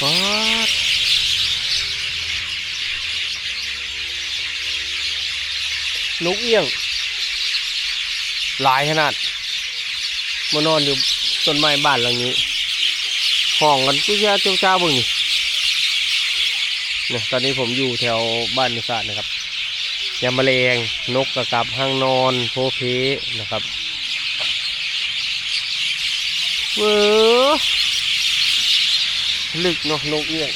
ป๊าดนกเอี้ยง หลายขนาดมานอนอยู่ต้นไม้บ้านหลังนี้ห้องกันกุ้ยาเจ้าเจ้าบึงนี่เนี่ยตอนนี้ผมอยู่แถวบ้านนุสานะครับยามแมลงนกกระกับห้างนอนโพเพนะครับเว้อ ลึกเนาะนกเอี้ยง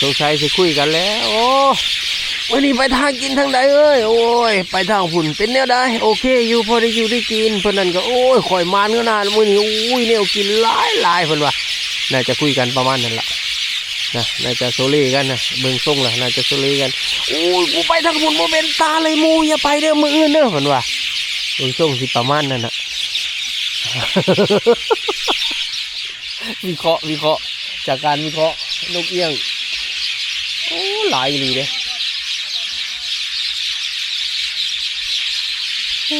สงสัยจะคุยกันแล้ว โอ้ วันนี้ไปทางกินทางใดเอ้ยโอ้ยไปทางฝุ่นเป็นแนวใดโอเคอยู่พอได้อยู่ได้กินเพื่อนนั่นก็โอ้ยข่อยมานก็นานมื้อนี้อุ้ยแนวกินหลายหลายเพิ่นว่าน่าจะคุยกันประมาณนั้นละนะน่าจะโซเล่กันนะเบิ่งส่งละน่าจะโซเล่กันโอ้ยกูไปทางฝุ่นโมเป็นตาเลยมูอย่าไปเด้อมืออื่นเด้อเพิ่นว่าเบิ่งส่งสิประมาณนั้นน่ะวิเคราะห์วิเคราะห์จากการวิเคราะห์นกเอี้ยงโอ้หลายอีหลีเด้ โค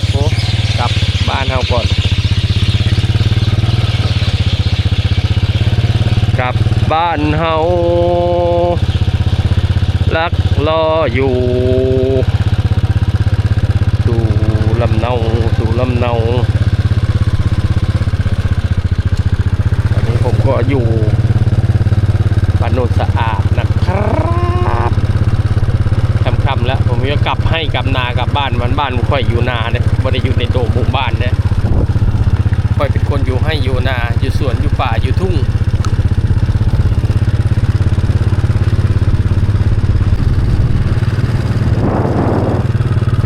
ตรโคกลับบ้านเฮาก่อนกลับบ้านเฮาลักรออยู่สู่ลำเนาสู่ลำเนาตอนนี้ผม ก็อยู่บ้านโนนสะอาดนะครับค่ำๆแล้ว ผมจะกลับให้กลับนากลับบ้านมันบ้านผมค่อยอยู่นาเนี่ยไม่ได้อยู่ในโดมหมู่บ้านเนี่ยค่อยเป็นคนอยู่ให้อยู่นาอยู่สวนอยู่ป่าอยู่ทุ่ง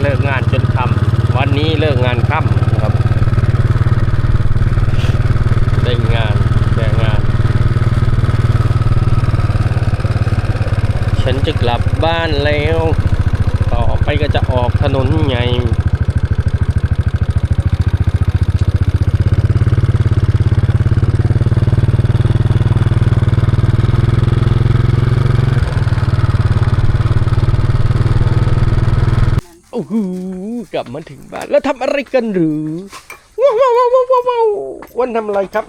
เลิกงานจนค่ำวันนี้เลิกงานค่ำครับ ได้งานงาน ฉันจะกลับบ้านแล้ว ต่อไปก็จะออกถนนใหญ่โอ้โหกลับมาถึงบ้านแล้วทำอะไรกันหรือว้าวว้าวว้าวว้าวว้าววันทำอะไรครับ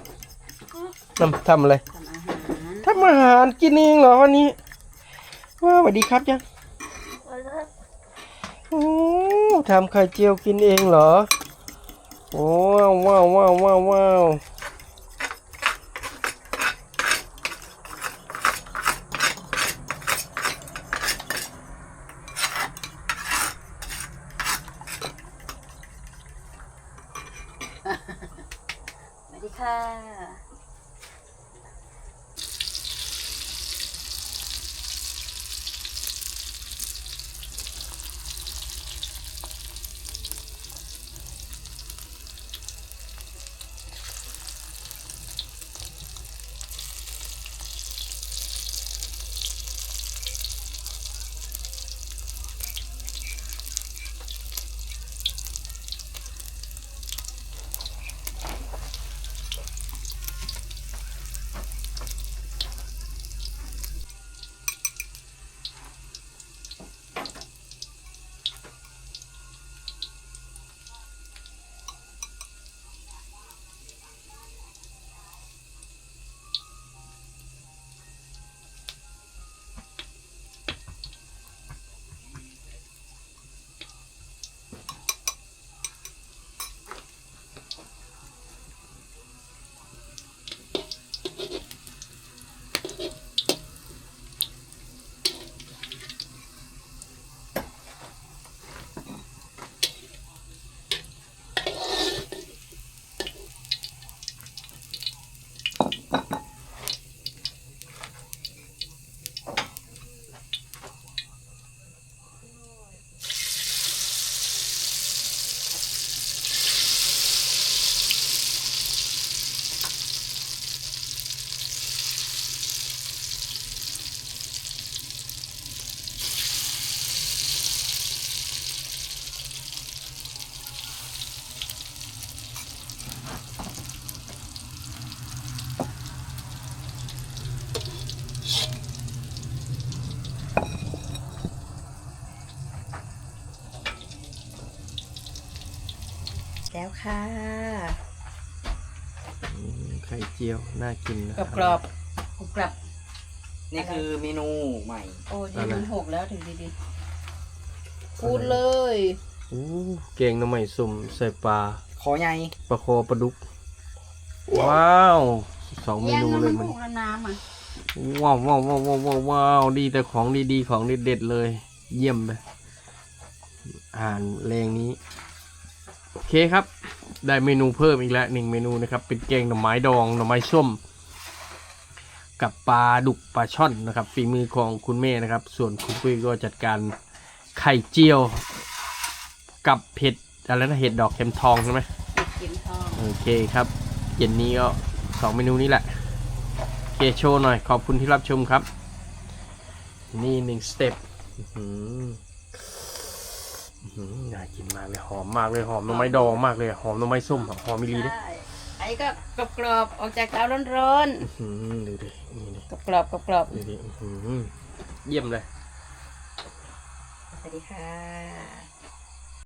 ทำทำอะไรทำอาหารทำอาหารกินเองเหรอวันนี้ ว้าวสวัสดีครับยังโอ้ทำไข่เจียวกินเองเหรอโอ้ว้าวว้าวว้าวว้าวสวัสดีค่ะ ค่ะอืมไข่เจียวน่ากินนะกรอบกรอบกรุบกรับนี่คือเมนูใหม่ โอ้ยนี่มันหกแล้วถึงดีๆพูดเลยโอ้แกงหน้ำใหม่สุ่มใส่ปลาขอใหญ่ปลาคอปลาดุก ว้าวสองเมนูเลยมันหกแล้วน้ำอะว้าวว้าวว้าวว้าวว้าวว้าวดีแต่ของดีๆ ของเด็ดๆเลย เยี่ยมเลยอ่านแรงนี้ โอเคครับ ได้เมนูเพิ่มอีกแล้วหนึ่งเมนูนะครับ เป็นแกงหน่อไม้ดองหน่อไม้ส้ม กับปลาดุกปลาช่อนนะครับฝีมือของคุณแม่นะครับ ส่วนคุณปุ้ยก็จัดการไข่เจียว กับเห็ดอะไรนะเห็ดดอกเข็มทองใช่ไหมกินทอง โอเคครับเย็นนี้ก็สองเมนูนี้แหละโอเคโชว์หน่อยขอบคุณที่รับชมครับ นี่หนึ่งสเต็ปอื้อหืออื้อหือ น่ากินมากเลยหอมมากเลยหอมหน่อไม้ดองมากเลยหอมหน่อไม้ส้มหอมมิลลีด้วยใช่ไอ้ก็กรอบกรอบๆออกจากเตาร้อนอื้อหือดูดินี่ดิๆกรอบกรอบกรอบกรอบดูดิอื้อหือเยี่ยมเลย สวัสดีค่ะ